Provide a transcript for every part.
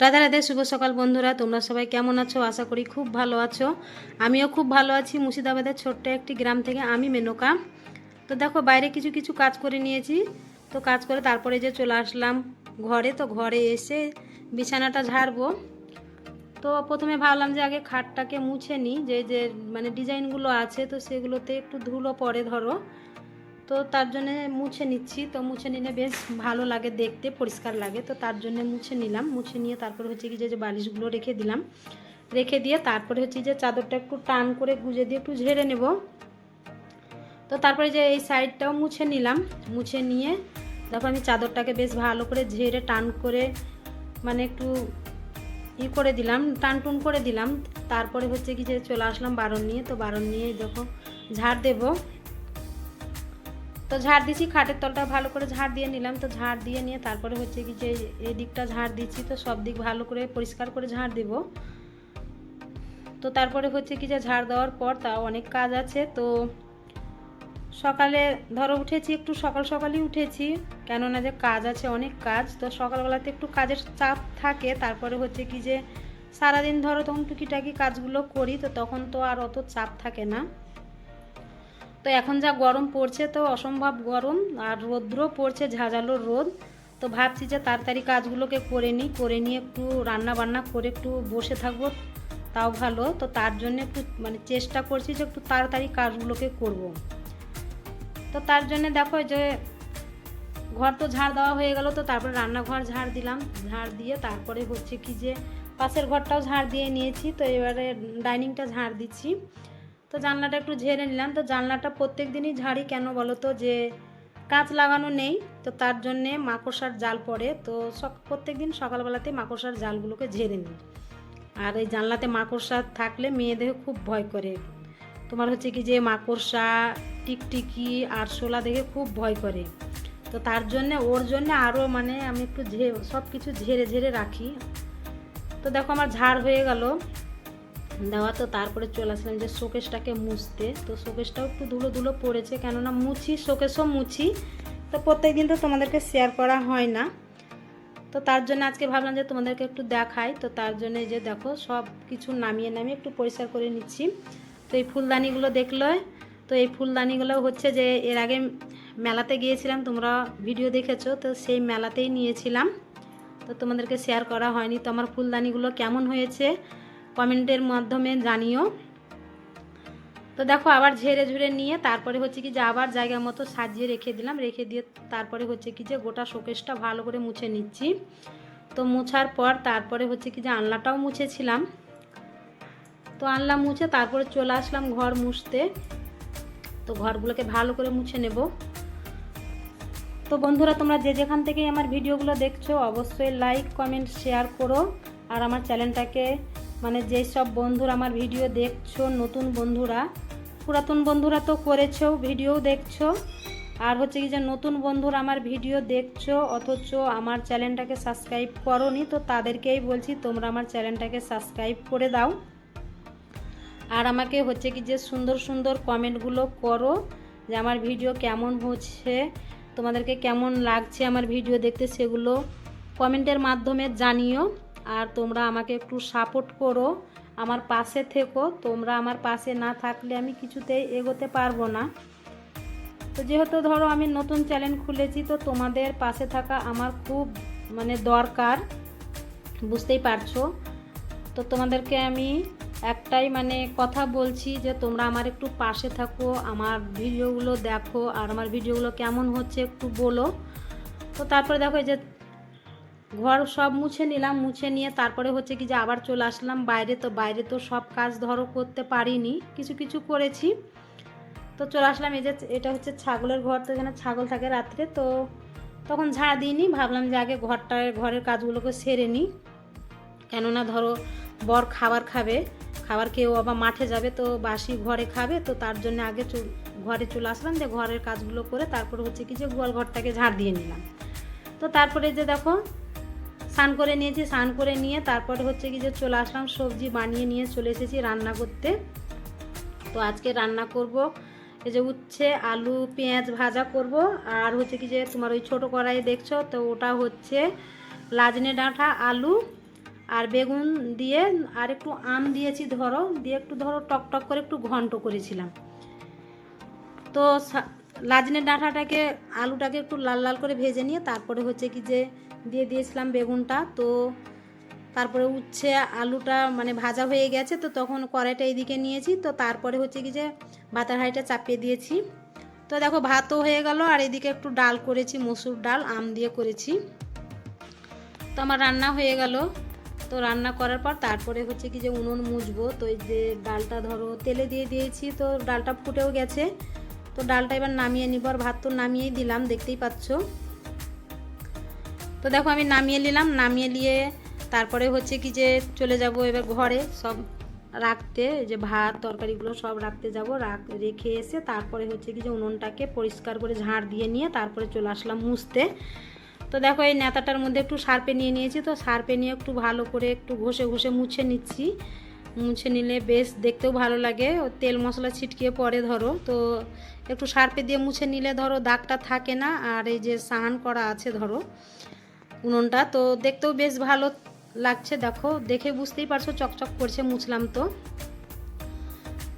রাধা রাধে, শুভ সকাল বন্ধুরা, তোমরা সবাই কেমন আছো? আশা করি খুব ভালো আছো। আমিও খুব ভালো আছি। মুর্শিদাবাদের ছোট্ট একটি গ্রাম থেকে আমি মেনকা। তো দেখো, বাইরে কিছু কিছু কাজ করে নিয়েছি। তো কাজ করে তারপরে যে চলে আসলাম ঘরে, তো ঘরে এসে বিছানাটা ঝাড়বো। তো প্রথমে ভাবলাম যে আগে খাটটাকে মুছে নিই। যে যে মানে ডিজাইনগুলো আছে, তো সেগুলোতে একটু ধুলো পড়ে, ধরো। তো তার জন্য মুছে নিচ্ছি। তো মুছে নিলে বেশ ভালো লাগে দেখতে, পরিষ্কার লাগে। তো তার জন্য মুছে নিলাম। মুছে নিয়ে তারপরে হচ্ছে কি যে বালিশগুলো রেখে দিলাম, রেখে দিয়ে তারপরে হচ্ছে যে চাদরটা একটু টান করে গুজে দিয়ে একটু ঝেড়ে নেব। তো তারপরে যে এই সাইডটাও মুছে নিলাম। মুছে নিয়ে তারপর আমি চাদরটাকে বেশ ভালো করে ঝেড়ে টান করে মানে একটু ই করে দিলাম, টান টুন করে দিলাম। তারপরে হচ্ছে কি যে চলে আসলাম বারণ নিয়ে। তো বারণ নিয়ে দেখো, ঝাড় দেবো। তো ঝাড় দিছি, খাটের তলটা ভালো করে ঝাড় দিয়ে নিলাম। তো ঝাড় দিয়ে নিয়ে তারপরে হচ্ছে কি যে এই দিকটা ঝাড় দিচ্ছি, তো সব দিক ভালো করে পরিষ্কার করে ঝাড় দেব। তো তারপরে হচ্ছে কি যে ঝাড় দেওয়ার পর তাও অনেক কাজ আছে। তো সকালে ধরো উঠেছি, একটু সকাল সকালই উঠেছি, কেননা যে কাজ আছে অনেক কাজ। তো সকালবেলাতে একটু কাজের চাপ থাকে, তারপরে হচ্ছে কি যে সারাদিন ধরো তখন টুকিটাকি কাজগুলো করি, তো তখন তো আর অত চাপ থাকে না। তো এখন যা গরম পড়ছে তো অসম্ভব গরম, আর রৌদ্র পড়ছে ঝাঁঝালো রোদ। তো ভাবছি যে তাড়াতাড়ি কাজগুলোকে করে নিই, করে নিয়ে একটু রান্না বান্না করে একটু বসে থাকব, তাও ভালো। তো তার জন্য একটু মানে চেষ্টা করছি যে একটু তাড়াতাড়ি কাজগুলোকে করব। তো তার জন্য দেখো যে ঘর তো ঝাড় দেওয়া হয়ে গেল, তো তারপরে রান্নাঘর ঝাড় দিলাম। ঝাড় দিয়ে তারপরে হচ্ছে কি যে পাশের ঘরটাও ঝাড় দিয়ে নিয়েছি, তো এবারে ডাইনিংটা ঝাড় দিচ্ছি। তো জানলাটা একটু ঝেড়ে নিলাম। তো জানলাটা প্রত্যেক দিনই ঝাড়ি কেন বলো তো? যে কাঁচ লাগানো নেই, তো তার জন্যে মাকড়সার জাল পড়ে। তো প্রত্যেক দিন সকালবেলাতে মাকড়সার জালগুলোকে ঝেড়ে নিই। আর এই জানলাতে মাকড়সা থাকলে মেয়েদের খুব ভয় করে। তোমার হচ্ছে কি যে মাকড়সা, টিকটিকি আর শোলা দেখে খুব ভয় করে। তো তার জন্যে, ওর জন্য আরও মানে আমি একটু ঝে সব কিছু ঝেড়ে ঝেড়ে রাখি। তো দেখো আমার ঝাড় হয়ে গেল। দেওয়া তো তারপরে চলে আসলাম যে শোকেসটাকে মুছতে। তো শোকেসটাও একটু ধুলো ধুলো পড়েছে, কেননা মুছি শোকেসও মুছি। তো প্রত্যেক দিন তো তোমাদেরকে শেয়ার করা হয় না। তো তার জন্য আজকে ভাবলাম যে তোমাদেরকে একটু দেখাই। তো তার জন্য যে দেখো, সব কিছু নামিয়ে নামিয়ে একটু পরিষ্কার করে নিচ্ছি। তো এই ফুলদানিগুলো দেখল, তো এই ফুলদানিগুলো হচ্ছে যে এর আগে মেলাতে গিয়েছিলাম, তোমরা ভিডিও দেখেছ, তো সেই মেলাতেই নিয়েছিলাম। তো তোমাদেরকে শেয়ার করা হয়নি। তো আমার ফুলদানিগুলো কেমন হয়েছে কমেন্টের মাধ্যমে জানিও। তো দেখো, আবার ঝেড়ে ঝুড়ে নিয়ে তারপরে হচ্ছে কি যে আবার জায়গা মতো সাজিয়ে রেখে দিলাম। রেখে দিয়ে তারপরে হচ্ছে কি যে গোটা শোকেসটা ভালো করে মুছে নিচ্ছি। তো মুছার পর তারপরে হচ্ছে কি যে আনলাটাও মুছেছিলাম। তো আনলা মুছে তারপরে চলে আসলাম ঘর মুছতে। তো ঘরগুলোকে ভালো করে মুছে নেব। তো বন্ধুরা, তোমরা যে যেখান থেকে আমার ভিডিওগুলো দেখছ, অবশ্যই লাইক কমেন্ট শেয়ার করো। আর আমার চ্যানেলটাকে মানে যেই সব বন্ধুরা আমার ভিডিও দেখছ, নতুন বন্ধুরা, পুরাতন বন্ধুরা তো করেছ, ভিডিও দেখছ, আর হচ্ছে কি যে নতুন বন্ধুরা আমার ভিডিও দেখছ, অথচ আমার চ্যানেলটাকে সাবস্ক্রাইব করনি, তো তাদেরকেই বলছি তোমরা আমার চ্যানেলটাকে সাবস্ক্রাইব করে দাও। আর আমাকে হচ্ছে কি যে সুন্দর সুন্দর কমেন্টগুলো করো যে আমার ভিডিও কেমন হচ্ছে, তোমাদেরকে কেমন লাগছে আমার ভিডিও দেখতে, সেগুলো কমেন্টের মাধ্যমে জানিও। আর তোমরা আমাকে একটু সাপোর্ট করো। আমার পাশে থেকো। তোমরা আমার পাশে না থাকলে আমি কিছুতেই এগোতে পারব না। তো যেহেতু ধরো আমি নতুন চ্যানেল খুলেছি, তো তোমাদের পাশে থাকা আমার খুব মানে দরকার। বুঝতেই পারছ? তো তোমাদেরকে আমি একটাই মানে কথা বলছি যে, তোমরা আমার একটু পাশে থাকো, আমার ভিডিওগুলো দেখো, আর আমার ভিডিওগুলো কেমন হচ্ছে একটু বলো। তো তারপরে দেখো যে ঘর সব মুছে নিলাম, মুছে নিয়ে তারপরে হচ্ছে কি যে আবার চলে আসলাম বাইরে। তো বাইরে তো সব কাজ ধরো করতে পারিনি, কিছু কিছু করেছি। তো চলে আসলাম এই যে এটা হচ্ছে ছাগলের ঘর, তো এখানে ছাগল থাকে রাত্রে। তো তখন ঝাড় দিইনি ভাবলাম যে আগে ঘরটায় ঘরের কাজগুলোকে সেরে নিই। কেননা ধরো বর খাবার খাবে, খাবার খেয়েও আবার মাঠে যাবে, তো বাসি ঘরে খাবে। তো তার জন্য আগে ঘরে চলে আসলাম যে ঘরের কাজগুলো করে তারপরে হচ্ছে কি যে গোয়াল ঘরটাকে ঝাড় দিয়ে নিলাম। তো তারপরে যে দেখো স্নান করে নিয়েছি, স্নান করে নিয়ে তারপরে হচ্ছে কি যে চলে আসলাম, সবজি বানিয়ে নিয়ে চলে এসেছি রান্না করতে। তো আজকে রান্না করব, এই যে উচ্ছে, আলু, পেঁয়াজ ভাজা করব, আর হচ্ছে কি যে তোমার ওই ছোটো কড়াই দেখছ, তো ওটা হচ্ছে লাজনে ডাঁটা, আলু আর বেগুন দিয়ে আর একটু আম দিয়েছি ধরো, দিয়ে একটু ধরো টক টক করে একটু ঘন্ট করেছিলাম। তো লাজনে ডাঁটাটাকে, আলুটাকে একটু লাল লাল করে ভেজে নিয়ে তারপরে হচ্ছে কি যে দিয়ে দিয়েছিলাম বেগুনটা। তো তারপরে উচ্ছে, আলুটা মানে ভাজা হয়ে গেছে, তো তখন কড়াইটা এইদিকে নিয়েছি। তো তারপরে হচ্ছে কি যে ভাতের হাঁড়িটা চাপিয়ে দিয়েছি। তো দেখো ভাতও হয়ে গেল, আর এদিকে একটু ডাল করেছি, মসুর ডাল, আম দিয়ে করেছি। তো আমার রান্না হয়ে গেল। তো রান্না করার পর তারপরে হচ্ছে কি যে উনুন মুছবো। তো এই যে ডালটা ধরো তেলে দিয়ে দিয়েছি, তো ডালটা ফুটেও গেছে। তো ডালটা এবার নামিয়ে নিব, আর ভাত তো নামিয়েই দিলাম, দেখতেই পাচ্ছ। তো দেখো আমি নামিয়ে নিলাম, নামিয়ে নিয়ে তারপরে হচ্ছে কি যে চলে যাব এবার ঘরে। সব রাখতে যে ভাত, তরকারিগুলো সব রাখতে যাব। রাখ, রেখে এসে তারপরে হচ্ছে কি যে উনুনটাকে পরিষ্কার করে ঝাড় দিয়ে নিয়ে তারপরে চলে আসলাম মুছতে। তো দেখো এই নেতাটার মধ্যে একটু সার্পে নিয়ে নিয়েছি, তো সার্পে নিয়ে একটু ভালো করে একটু ঘষে ঘষে মুছে নিচ্ছি। মুছে নিলে বেশ দেখতেও ভালো লাগে, ও তেল মশলা ছিটকিয়ে পরে ধরো। তো একটু সার্পে দিয়ে মুছে নিলে ধরো দাগটা থাকে না, আর এই যে সাহান করা আছে ধরো। উনুনটা, তো দেখতেও বেশ ভালো লাগছে। দেখো, দেখে বুঝতেই পারছ, চকচক করছে, মুছলাম তো।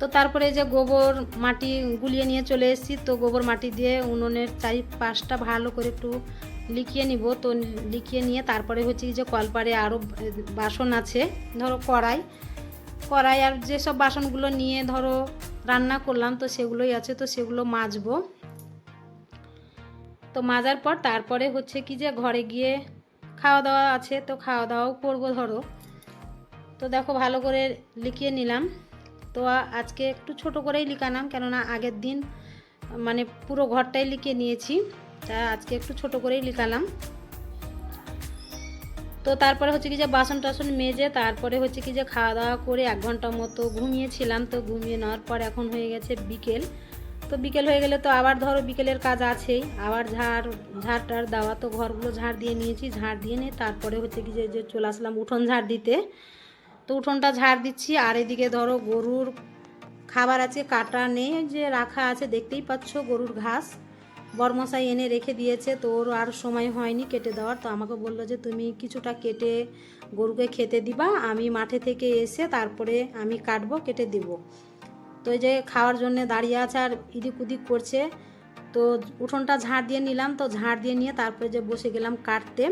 তো তারপরে যে গোবর মাটি গুলিয়ে নিয়ে চলে এসেছি, তো গোবর মাটি দিয়ে উনুনের চারিপাশটা ভালো করে একটু লিখিয়ে নিব। তো লিখিয়ে নিয়ে তারপরে হচ্ছে যে কলপারে আরও বাসন আছে, ধরো কড়াই। কড়াই আর যেসব বাসনগুলো নিয়ে ধরো রান্না করলাম, তো সেগুলোই আছে, তো সেগুলো মাজবো। তো মাজার পর তারপরে হচ্ছে কি যে ঘরে গিয়ে খাওয়া দাওয়া আছে, তো খাওয়া দাওয়াও করব ধরো। তো দেখো ভালো করে লিখিয়ে নিলাম। তো আজকে একটু ছোট করেই লিখালাম, কেননা আগের দিন মানে পুরো ঘরটাই লিখিয়ে নিয়েছি। তা আজকে একটু ছোট করেই লিখালাম। তো তারপরে হচ্ছে কি যে বাসন টাসন মেজে, তারপরে হচ্ছে কি যে খাওয়া দাওয়া করে এক ঘণ্টা মতো ঘুমিয়েছিলাম। তো ঘুমিয়ে নেওয়ার পর এখন হয়ে গেছে বিকেল। তো বিকেল হয়ে গেলে তো আবার ধরো বিকেলের কাজ আছেই। আবার ঝাড় ঝাড় টাড় দেওয়া, তো ঘরগুলো ঝাড় দিয়ে নিয়েছি, ঝাড় দিয়ে নিয়ে তারপরে হচ্ছে কি যে চলে আসলাম উঠোন ঝাড় দিতে। তো উঠোনটা ঝাড় দিচ্ছি, আর এদিকে ধরো গরুর খাবার আছে, কাটা নেই যে রাখা আছে, দেখতেই পাচ্ছ গরুর ঘাস। বরমশাই এনে রেখে দিয়েছে, তো ওর আর সময় হয়নি কেটে দেওয়ার, তো আমাকে বলল যে তুমি কিছুটা কেটে গরুকে খেতে দিবা, আমি মাঠে থেকে এসে তারপরে আমি কাটবো, কেটে দিব। তো এই যে খাওয়ার জন্য দাঁড়িয়ে আছে আর ইদিক উদিক করছে। তো উঠোনটা ঝাড় দিয়ে নিলাম, তো ঝাড় দিয়ে নিয়ে তারপরে যে বসে গেলাম কাটতে।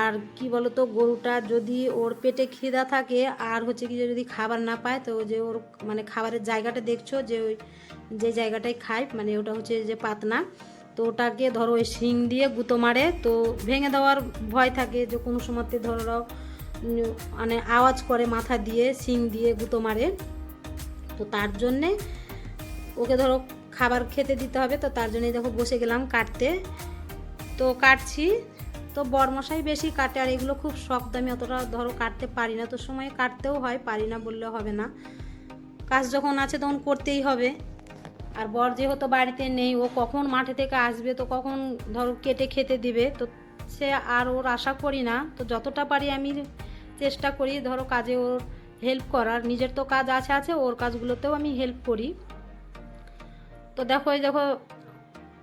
আর কি বলতো, গরুটা যদি ওর পেটে খিদা থাকে, আর হচ্ছে কি যদি খাবার না পায়, তো যে ওর মানে খাবারের জায়গাটা দেখছ যে ওই যে জায়গাটায় খায় মানে ওটা হচ্ছে যে পাতনা। তো ওটাকে ধরো ওই শিং দিয়ে গুঁতো মারে, তো ভেঙে দেওয়ার ভয় থাকে যে কোনো সময়তে ধরো মানে আওয়াজ করে মাথা দিয়ে শিং দিয়ে গুঁতো মারে। তো তার জন্যে ওকে ধরো খাবার খেতে দিতে হবে, তো তার জন্যই দেখো বসে গেলাম কাটতে। তো কাটছি, তো বরমশাই বেশি কাটে আর এগুলো খুব শক্ত, আমি অতটা ধরো কাটতে পারি না। তো সময় কাটতেও হয়, পারি না বললে হবে না। কাজ যখন আছে তখন করতেই হবে। আর বর যেহেতু বাড়িতে নেই, ও কখন মাঠে থেকে আসবে, তো কখন ধরো কেটে খেতে দিবে, তো সে আর ওর আশা করি না। তো যতটা পারি আমি চেষ্টা করি, ধরো কাজে ওর হেল্প করার নিজের তো কাজ আছে আছে, ওর কাজগুলোতেও আমি হেল্প করি। তো দেখো, এই দেখো,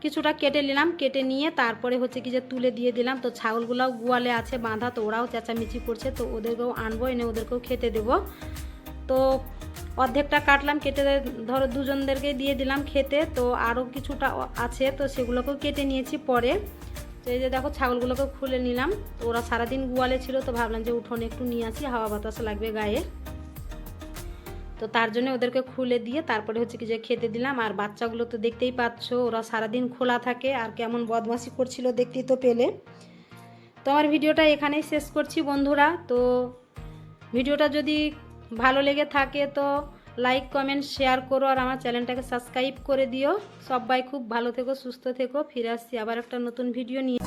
কিছুটা কেটে নিলাম, কেটে নিয়ে তারপরে হচ্ছে কি যে তুলে দিয়ে দিলাম। তো ছাগলগুলাও গোয়ালে আছে বাঁধা, তো ওরাও চেঁচামেচি করছে, তো ওদেরকেও আনব, এনে ওদেরকেও খেতে দেবো। তো অর্ধেকটা কাটলাম, কেটে ধরো দুজনদেরকে দিয়ে দিলাম খেতে, তো আরও কিছুটা আছে, তো সেগুলোকেও কেটে নিয়েছি পরে। তো এই যে দেখো ছাগলগুলোকে খুলে নিলাম। তো ওরা সারাদিন গোয়ালে ছিল, তো ভাবলাম যে উঠোনে একটু নিয়ে আসি, হাওয়া বাতাস লাগবে গায়ে। তো তার জন্য ওদেরকে খুলে দিয়ে তারপরে হচ্ছে কি যে খেতে দিলাম। আর বাচ্চাগুলো তো দেখতেই পাচ্ছ, ওরা সারাদিন খোলা থাকে। আর কেমন বদমাশি করছিল দেখতেই তো পেলে। তো আমার ভিডিওটা এখানেই শেষ করছি বন্ধুরা। তো ভিডিওটা যদি ভালো লেগে থাকে তো লাইক, কমেন্ট, শেয়ার করো। আর আমার চ্যানেলটাকে সাবস্ক্রাইব করে দিও। সবাই খুব ভালো থেকো, সুস্থ থেকো। ফিরে আসছি আবার একটা নতুন ভিডিও নিয়ে।